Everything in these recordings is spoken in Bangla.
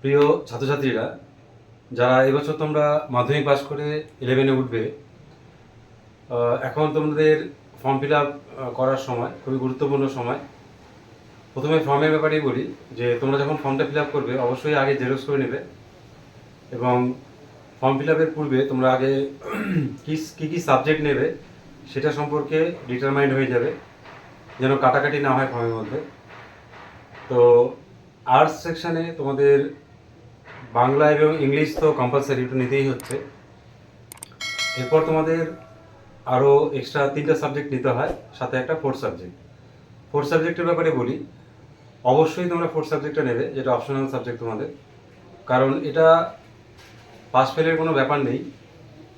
প্রিয় ছাত্রছাত্রীরা, যারা এবছর তোমরা মাধ্যমিক পাস করে ইলেভেনে উঠবে এখন তোমাদের ফর্ম ফিল আপ করার সময়, খুবই গুরুত্বপূর্ণ সময়। প্রথমে ফর্মের ব্যাপারেই বলি যে, তোমরা যখন ফর্মটা ফিল আপ করবে, অবশ্যই আগে জেরক্স করে নেবে এবং ফর্ম ফিল আপের পূর্বে তোমরা আগে কী কী কী সাবজেক্ট নেবে সেটা সম্পর্কে ডিটারমাইন্ড হয়ে যাবে, যেন কাটাকাটি না হয় ফর্মের মধ্যে। তো আর্টস সেকশানে তোমাদের বাংলা এবং ইংলিশ তো কম্পালসারি একটু নিতেই হচ্ছে। এরপর তোমাদের আরও এক্সট্রা তিনটা সাবজেক্ট নিতে হয়, সাথে একটা ফোর্থ সাবজেক্ট ফোর্থ সাবজেক্টের ব্যাপারে বলি, অবশ্যই তোমরা ফোর্থ সাবজেক্টটা নেবে, যেটা অপশনাল সাবজেক্ট তোমাদের। কারণ এটা পাস ফেলের কোনো ব্যাপার নেই,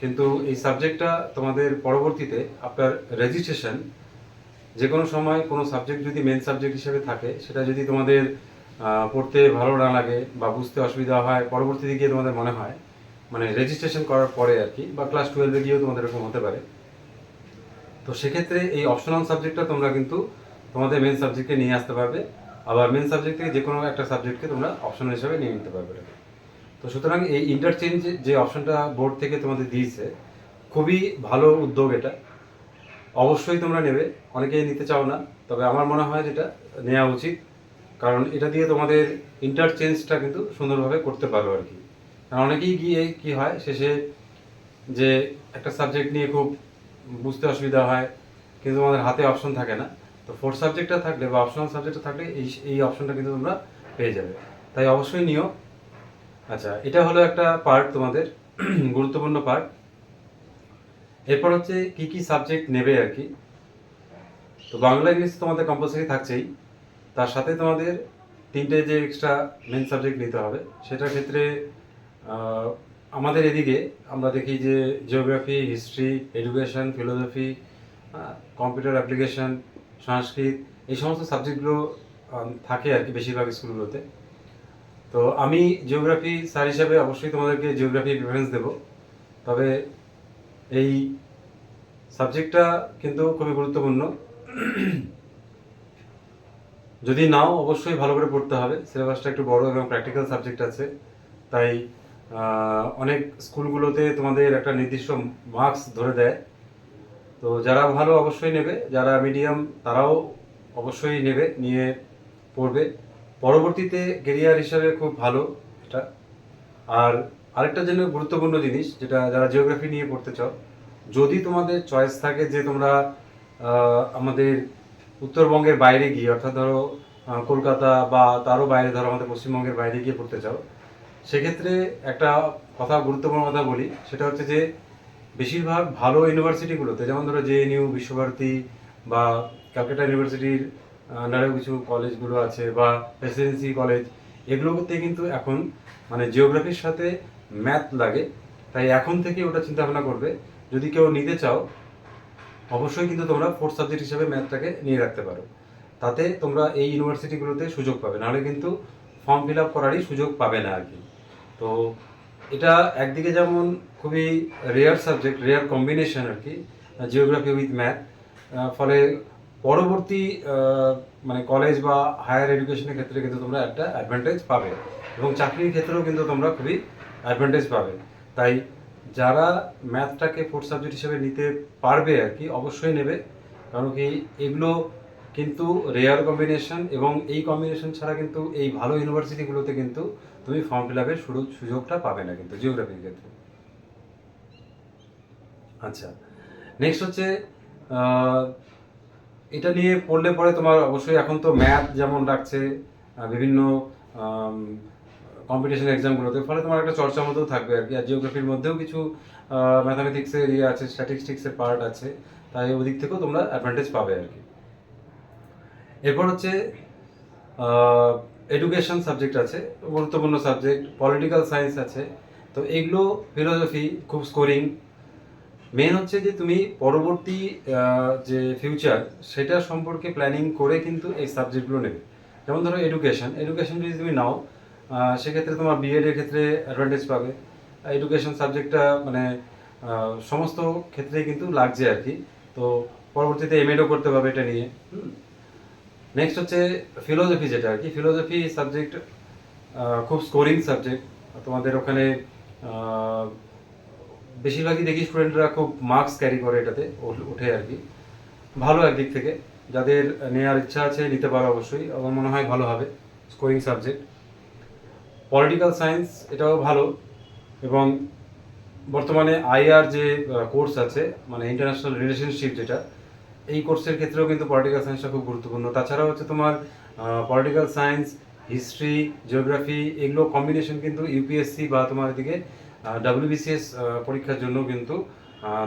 কিন্তু এই সাবজেক্টটা তোমাদের পরবর্তীতে আপনার রেজিস্ট্রেশন যে কোনো সময় কোনো সাবজেক্ট যদি মেন সাবজেক্ট হিসেবে থাকে, সেটা যদি তোমাদের পড়তে ভালো না লাগে বা বুঝতে অসুবিধা হয় পরবর্তীতে গিয়ে তোমাদের মনে হয় মানে রেজিস্ট্রেশন করার পরে আর কি, বা ক্লাস টুয়েলভে গিয়েও তোমাদের এরকম হতে পারে। তো সেক্ষেত্রে এই অপশনাল সাবজেক্টটা তোমরা কিন্তু তোমাদের মেন সাবজেক্টে নিয়ে আসতে পারবে, আবার মেন সাবজেক্ট থেকে যে কোনো একটা সাবজেক্টকে তোমরা অপশনাল হিসাবে নিয়ে নিতে পারবে। তো সুতরাং এই ইন্টারচেঞ্জ যে অপশনটা বোর্ড থেকে তোমাদের দিয়েছে, খুবই ভালো উদ্যোগ এটা। অবশ্যই তোমরা নেবে, অনেকেই নিতে চাও না, তবে আমার মনে হয় যেটা নেওয়া উচিত। কারণ এটা দিয়ে তোমাদের ইন্টারচেঞ্জটা কিন্তু সুন্দরভাবে করতে পারো আর কি। কারণ অনেকেই গিয়ে কি হয়, শেষে যে একটা সাবজেক্ট নিয়ে খুব বুঝতে অসুবিধা হয়, কিন্তু তোমাদের হাতে অপশন থাকে না। তো ফোর্থ সাবজেক্টটা থাকলে বা অপশনাল সাবজেক্টটা থাকলে এই এই অপশনটা কিন্তু তোমরা পেয়ে যাবে। তাই অবশ্যই নিও। আচ্ছা এটা হলো একটা পার্ট তোমাদের, গুরুত্বপূর্ণ পার্ট এরপর হচ্ছে কি কি সাবজেক্ট নেবে আর কি। তো বাংলা ইংলিশ তোমাদের কম্পালসারি থাকছেই। তার সাথে তোমাদের তিনটে যে এক্সট্রা মেন সাবজেক্ট নিতে হবে, সেটার ক্ষেত্রে আমাদের এদিকে আমরা দেখি যে geography history education philosophy computer application Sanskrit, এই সমস্ত সাবজেক্টগুলো থাকে আর কি বেশিরভাগ স্কুলগুলোতে তো আমি জিওগ্রাফি স্যার হিসাবে অবশ্যই তোমাদেরকে জিওগ্রাফি প্রিফারেন্স দেব, তবে এই সাবজেক্টটা কিন্তু খুবই গুরুত্বপূর্ণ। যদি নাও, অবশ্যই ভালো করে পড়তে হবে। সিলেবাসটা একটু বড় এবং প্র্যাকটিক্যাল সাবজেক্ট আছে। তাই অনেক স্কুলগুলোতে তোমাদের একটা নির্দিষ্ট মার্কস ধরে দেয়। তো যারা ভালো, অবশ্যই নেবে। যারা মিডিয়াম তারাও অবশ্যই নেবে, নিয়ে পড়বে। পরবর্তীতে কেরিয়ার হিসাবে খুব ভালো এটা। আর আরেকটা জন্য গুরুত্বপূর্ণ জিনিস, যেটা যারা জিওগ্রাফি নিয়ে পড়তে চাও, যদি তোমাদের চয়েস থাকে যে তোমরা আমাদের উত্তরবঙ্গের বাইরে গিয়ে, অর্থাৎ ধরো কলকাতা বা তারও বাইরে, ধরো, আমাদের পশ্চিমবঙ্গের বাইরে গিয়ে পড়তে চাও, সেক্ষেত্রে একটা কথা, গুরুত্বপূর্ণ কথা বলি, সেটা হচ্ছে যে, বেশিরভাগ ভালো ইউনিভার্সিটিগুলোতে, যেমন ধরো জেএনইউ বিশ্বভারতী বা ক্যালকাটা ইউনিভার্সিটির আন্ডারেও কিছু কলেজগুলো আছে বা প্রেসিডেন্সি কলেজ এগুলোতে কিন্তু এখন মানে জিওগ্রাফির সাথে ম্যাথ লাগে, তাই এখন থেকে ওটা চিন্তা ভাবনা করবে। যদি কেউ নিতে চাও অবশ্যই কিন্তু তোমরা ফোর্থ সাবজেক্ট হিসেবে ম্যাথটাকে নিয়ে রাখতে পারো। তাতে তোমরা এই ইউনিভার্সিটিগুলোতে সুযোগ পাবে। নাহলে কিন্তু ফর্ম ফিল আপ করারই সুযোগ পাবে না আর কি। তো এটা একদিকে যেমন খুবই রেয়ার সাবজেক্ট রেয়ার কম্বিনেশন আর কি জিওগ্রাফি উইথ ম্যাথ ফলে পরবর্তী মানে কলেজ বা হায়ার এডুকেশনের ক্ষেত্রে কিন্তু তোমরা একটা অ্যাডভান্টেজ পাবে। এবং চাকরির ক্ষেত্রেও কিন্তু তোমরা খুবই অ্যাডভান্টেজ পাবে। তাই যারা ম্যাথটাকে ফোর্থ সাবজেক্ট হিসেবে নিতে পারবে আর কি, অবশ্যই নেবে। কারণ কি, এগুলো কিন্তু রেয়ার কম্বিনেশন এবং এই কম্বিনেশন ছাড়া কিন্তু এই ভালো ইউনিভার্সিটিগুলোতে কিন্তু তুমি ফর্ম ফিল আপের সুযোগটা পাবে না কিন্তু জিওগ্রাফির ক্ষেত্রে। আচ্ছা নেক্সট হচ্ছে এটা নিয়ে পড়লে পরে তোমার অবশ্যই এখন তো ম্যাথ যেমন রাখছে বিভিন্ন কম্পিটিশন এক্সামগুলোতে ফলে তোমার একটা চর্চা মতো থাকবে আর কি। আর জিওগ্রাফির মধ্যেও কিছু ম্যাথামেটিক্সের ইয়ে আছে স্ট্যাটিস্টিক্সের পার্ট আছে। তাই ওদিক থেকেও তোমরা অ্যাডভান্টেজ পাবে আর কি। এরপর হচ্ছে এডুকেশন সাবজেক্ট আছে, গুরুত্বপূর্ণ সাবজেক্ট পলিটিক্যাল সায়েন্স আছে। তো এগুলো ফিলোসফি খুব স্কোরিং মেন হচ্ছে যে তুমি পরবর্তী যে ফিউচার সেটা সম্পর্কে প্ল্যানিং করে কিন্তু এই সাবজেক্টগুলো নেবে। যেমন ধরো এডুকেশন এডুকেশন যদি তুমি নাও সেক্ষেত্রে তোমার বিএড এর ক্ষেত্রে অ্যাডভান্টেজ পাবে। এডুকেশন সাবজেক্টটা মানে সমস্ত ক্ষেত্রেই কিন্তু লাগছে আর কি। তো পরবর্তীতে এমএডও করতে পারবে এটা নিয়ে নেক্সট হচ্ছে ফিলোসফি যেটা আর কি। ফিলোসফি সাবজেক্ট খুব স্কোরিং সাবজেক্ট তোমাদের ওখানে বেশিরভাগই দেখি স্টুডেন্টরা খুব মার্কস ক্যারি করে এটাতে ওঠে আর কি। ভালো একদিক থেকে। যাদের নেওয়ার ইচ্ছা আছে, নিতে পারো অবশ্যই। আমার মনে হয় ভালো হবে স্কোরিং সাবজেক্ট পলিটিক্যাল সায়েন্স এটাও ভালো এবং বর্তমানে আইআর যে কোর্স আছে মানে ইন্টারন্যাশনাল রিলেশনশিপ যেটা, এই কোর্সের ক্ষেত্রেও কিন্তু পলিটিক্যাল সায়েন্সটা খুব গুরুত্বপূর্ণ। তাছাড়া হচ্ছে তোমার পলিটিক্যাল সায়েন্স হিস্ট্রি জিওগ্রাফি এগুলো কম্বিনেশন কিন্তু ইউপিএসসি বা তোমার এদিকে ডাব্লিউবিসিএস পরীক্ষার জন্য কিন্তু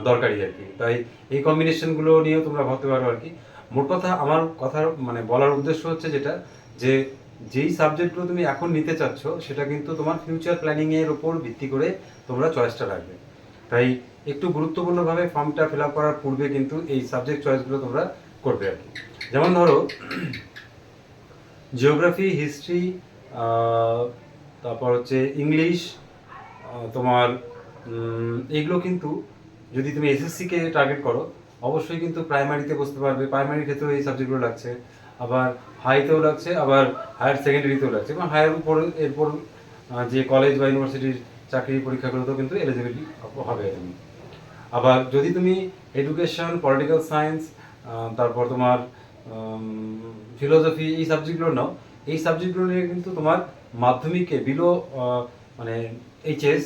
দরকারি আর কি। তাই এই কম্বিনেশনগুলো নিয়েও তোমরা ভাবতে পারো আর কি। মোট কথা, আমার কথার মানে বলার উদ্দেশ্য হচ্ছে যেটা, যে যেই সাবজেক্টগুলো তুমি এখন নিতে চাচ্ছ, সেটা কিন্তু তোমার ফিউচার প্ল্যানিং এর উপর ভিত্তি করে তোমরা চয়েসটা রাখবে। তাই একটু গুরুত্বপূর্ণভাবে ফর্মটা ফিল আপ করার পূর্বে কিন্তু এই সাবজেক্ট চয়েসগুলো তোমরা করবে আর কি। যেমন ধরো জিওগ্রাফি হিস্ট্রি তারপর হচ্ছে ইংলিশ তোমার এগুলো কিন্তু যদি তুমি এসএসসিকে টার্গেট করো, অবশ্যই কিন্তু প্রাইমারিতে বসতে পারবে। প্রাইমারির ক্ষেত্রেও এই সাবজেক্টগুলো লাগছে। আবার হাইতেও লাগছে, আবার হায়ার সেকেন্ডারিতেও লাগছে। এবং হায়ার উপর, এরপর যে কলেজ বা ইউনিভার্সিটির চাকরির পরীক্ষাগুলোতেও কিন্তু এলিজিবিলিটি হবে। তুমি আবার যদি তুমি এডুকেশন পলিটিক্যাল সায়েন্স তারপর তোমার ফিলোসফি এই সাবজেক্টগুলো নাও, এই সাবজেক্টগুলো নিয়ে কিন্তু তোমার মাধ্যমিকে বিলো মানে এইচএস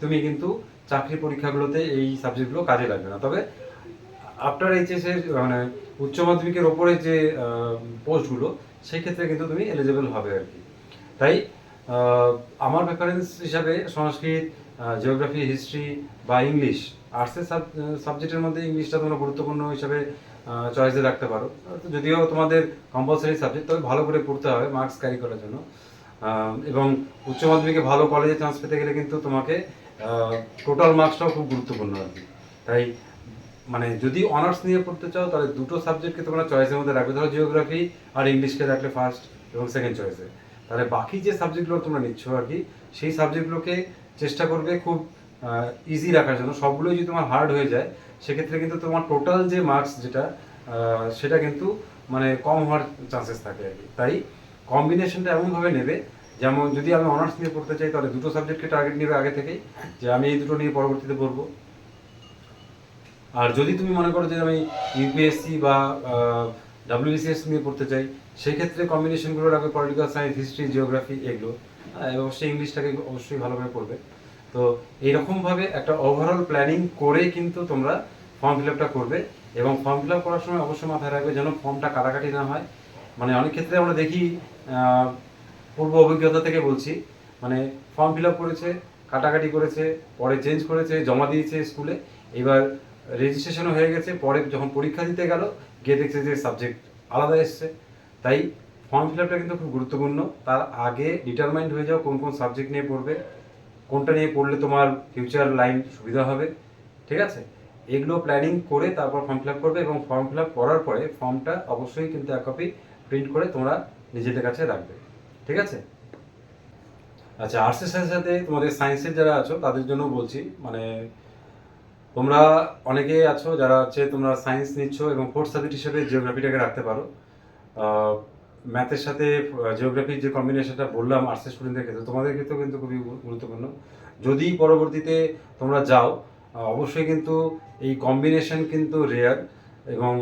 তুমি কিন্তু চাকরি পরীক্ষাগুলোতে এই সাবজেক্টগুলো কাজে লাগবে না। তবে আফটার এইচএস এর মানে উচ্চ মাধ্যমিকের ওপরে যে পোস্টগুলো সেই ক্ষেত্রে কিন্তু তুমি এলিজিবল হবে আর কি। তাই আমার প্রেফারেন্স হিসাবে সংস্কৃত জিওগ্রাফি হিস্ট্রি বা ইংলিশ আর্টসের সাবজেক্টের মধ্যে ইংলিশটা তোমরা গুরুত্বপূর্ণ হিসাবে চয়েসে রাখতে পারো। যদিও তোমাদের কম্পালসারি সাবজেক্ট তবে ভালো করে পড়তে হবে মার্কস ক্যারি করার জন্য। এবং উচ্চ মাধ্যমিকে ভালো কলেজে চান্স পেতে গেলে কিন্তু তোমাকে টোটাল মার্কসটাও খুব গুরুত্বপূর্ণ আর কি। তাই মানে যদি অনার্স নিয়ে পড়তে চাও, তাহলে দুটো সাবজেক্টকে তোমরা চয়েসের মধ্যে রাখবে। ধরো জিওগ্রাফি আর ইংলিশকে রাখলে ফার্স্ট এবং সেকেন্ড চয়েসে তাহলে বাকি যে সাবজেক্টগুলো তোমরা নিচ্ছ আর কি, সেই সাবজেক্টগুলোকে চেষ্টা করবে খুব ইজি রাখার জন্য। সবগুলোই যদি তোমার হার্ড হয়ে যায়, সেক্ষেত্রে কিন্তু তোমার টোটাল যে মার্কস যেটা সেটা কিন্তু মানে কম হওয়ার চান্সেস থাকে আর কি। তাই কম্বিনেশনটা এমনভাবে নেবে, যেমন যদি আমি অনার্স নিয়ে পড়তে চাই, তাহলে দুটো সাবজেক্টকে টার্গেট নেবে আগে থেকেই, যে আমি এই দুটো নিয়ে পরবর্তীতে পড়ব। আর যদি তুমি মনে করো যে আমি ইউপিএসসি বা ডাব্লিউবিসিএস নিয়ে পড়তে চাই সেই ক্ষেত্রে কম্বিনেশনগুলো রাখবে পলিটিক্যাল সায়েন্স হিস্ট্রি জিওগ্রাফি এগুলো অবশ্যই ইংলিশটাকে অবশ্যই ভালোভাবে পড়বে। তো এইরকমভাবে একটা ওভারঅল প্ল্যানিং করে কিন্তু তোমরা ফর্ম ফিল আপটা করবে এবং ফর্ম ফিল আপ করার সময় অবশ্যই মাথায় রাখবে যেন ফর্মটা কাটাকাটি না হয়। মানে অনেক ক্ষেত্রে আমরা দেখি পূর্ব অভিজ্ঞতা থেকে বলছি মানে ফর্ম ফিল আপ করেছে, কাটাকাটি করেছে, পরে চেঞ্জ করেছে, জমা দিয়েছে স্কুলে এবার রেজিস্ট্রেশনও হয়ে গেছে, পরে যখন পরীক্ষা দিতে গেল, গিয়ে দেখছে যে সাবজেক্ট আলাদা এসছে। তাই ফর্ম ফিল আপটা কিন্তু খুব গুরুত্বপূর্ণ। তার আগে ডিটারমাইন্ড হয়ে যাও কোন কোন সাবজেক্ট নিয়ে পড়বে। কোনটা নিয়ে পড়লে তোমার ফিউচার লাইন সুবিধা হবে, ঠিক আছে? এগুলো প্ল্যানিং করে তারপর ফর্ম ফিল আপ করবে এবং ফর্ম ফিল আপ করার পরে ফর্মটা অবশ্যই কিন্তু এক কপি প্রিন্ট করে তোমরা নিজেদের কাছে রাখবে, ঠিক আছে? আচ্ছা আর্টসের সাথে সাথে তোমাদের সায়েন্সের যারা আছো, তাদের জন্য বলছি মানে তোমরা অনেকে আছো যারা হচ্ছে তোমরা সায়েন্স নিচ্ছ এবং ফোর্থ সাবজেক্ট হিসেবে জিওগ্রাফিটাকে রাখতে পারো। ম্যাথের সাথে জিওগ্রাফির যে কম্বিনেশনটা বললাম আর্টসের স্টুডেন্টদের ক্ষেত্রে, তোমাদের ক্ষেত্রেও কিন্তু খুবই গুরুত্বপূর্ণ। যদি পরবর্তীতে তোমরা যাও অবশ্যই কিন্তু এই কম্বিনেশন কিন্তু রেয়ার এবং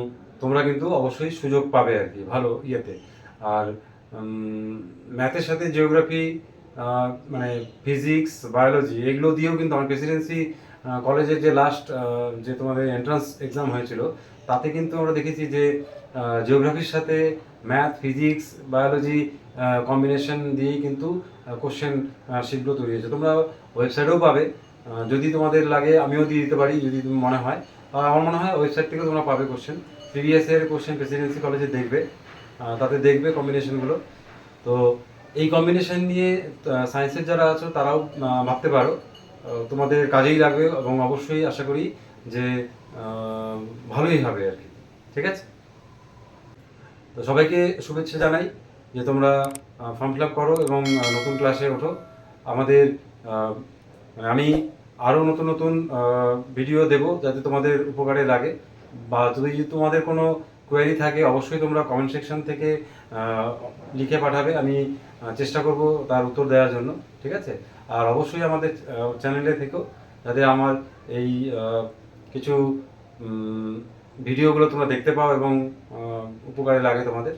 তোমরা কিন্তু অবশ্যই সুযোগ পাবে আর কি, ভালো ইয়েতে। আর ম্যাথের সাথে জিওগ্রাফি মানে ফিজিক্স বায়োলজি এগুলো দিয়েও কিন্তু আমার প্রেসিডেন্সি কলেজের যে লাস্ট যে তোমাদের এন্ট্রান্স এক্সাম হয়েছিল, তাতে কিন্তু আমরা দেখেছি যে জিওগ্রাফির সাথে ম্যাথ ফিজিক্স বায়োলজি কম্বিনেশন দিয়েই কিন্তু কোশ্চেন শীঘ্র তৈরি হয়েছে। তোমরা ওয়েবসাইটেও পাবে। যদি তোমাদের লাগে, আমিও দিয়ে দিতে পারি, যদি মনে হয়। আমার মনে হয় ওয়েবসাইট থেকে তোমরা পাবে কোশ্চেন প্রিভিয়াস কোশ্চেন প্রেসিডেন্সি কলেজে দেখবে। তাতে দেখবে কম্বিনেশনগুলো তো এই কম্বিনেশন নিয়ে সায়েন্সের যারা আছো, তারাও ভাবতে পারো। তোমাদের কাজেই লাগবে এবং অবশ্যই আশা করি যে ভালোই হবে আর কি। ঠিক আছে? তো সবাইকে শুভেচ্ছা জানাই যে তোমরা ফর্ম ফিল আপ করো এবং নতুন ক্লাসে ওঠো। আমাদের মানে আমি আরও নতুন নতুন ভিডিও দেব যাতে তোমাদের উপকারে লাগে। বা যদি তোমাদের কোনো কোয়ারি থাকে, অবশ্যই তোমরা কমেন্ট সেকশন থেকে লিখে পাঠাবে। আমি চেষ্টা করব তার উত্তর দেওয়ার জন্য। ঠিক আছে? আর অবশ্যই আমাদের চ্যানেলে থেকেও যাতে আমার এই কিছু ভিডিওগুলো তোমরা দেখতে পাও এবং উপকারে লাগে তোমাদের।